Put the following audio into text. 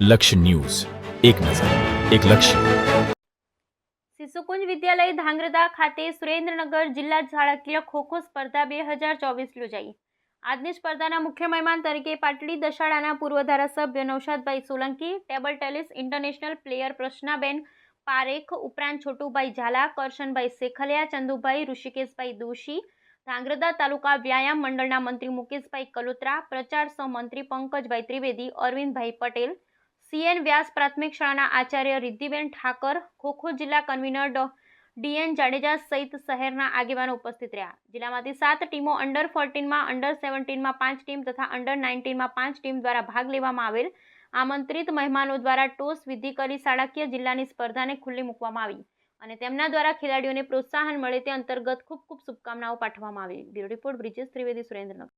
લક્ષ્ય ન્યૂઝ. એક નજર, એક લક્ષ્ય. શિશુકુંજ વિદ્યાલય ધાંગ્રધા ખાતે સુરેન્દ્રનગર જિલ્લા શાળાકીય ખોખો સ્પર્ધા બે હજાર ચોવીસ યોજાઈ. આજની સ્પર્ધાના મુખ્ય મહેમાન તરીકે પાટડી દશાડાના પૂર્વ ધારાસભ્ય Naushadbhai Solanki, table tennis international player Prashnaben Parekh, ઉપરાંત છોટુભાઈ ઝાલા, કરશનભાઈ શેખલિયા, ચંદુભાઈ, ઋષિકેશભાઈ દોશી ધાંગ્રધા તાલુકા વ્યાયામ મંડળના મંત્રી મુકેશભાઈ કલોત્રા, પ્રચાર સહમંત્રી પંકજભાઈ ત્રિવેદી, અરવિંદભાઈ પટેલ સીએન વ્યાસ પ્રાથમિક શાળાના આચાર્ય રિદ્ધિબેન ઠાકર, ખોખો જિલ્લા કન્વીનર ડીએન જાડેજા સહિત શહેરના આગેવાનો ઉપસ્થિત રહ્યા. જિલ્લામાંથી સાત ટીમો અંડર ફોર્ટીનમાં, અંડર સેવન્ટીનમાં પાંચ ટીમ તથા અંડર નાઇન્ટીનમાં પાંચ ટીમ દ્વારા ભાગ લેવામાં આવેલ આમંત્રિત મહેમાનો દ્વારા ટોસ વિધિ કરી શાળાકીય જિલ્લાની સ્પર્ધાને ખુલ્લી મૂકવામાં આવી અને તેમના દ્વારા ખેલાડીઓને પ્રોત્સાહન મળે તે અંતર્ગત ખૂબ ખૂબ શુભકામનાઓ પાઠવવામાં આવી. Bureau report Brijesh Trivedi Surendranagar.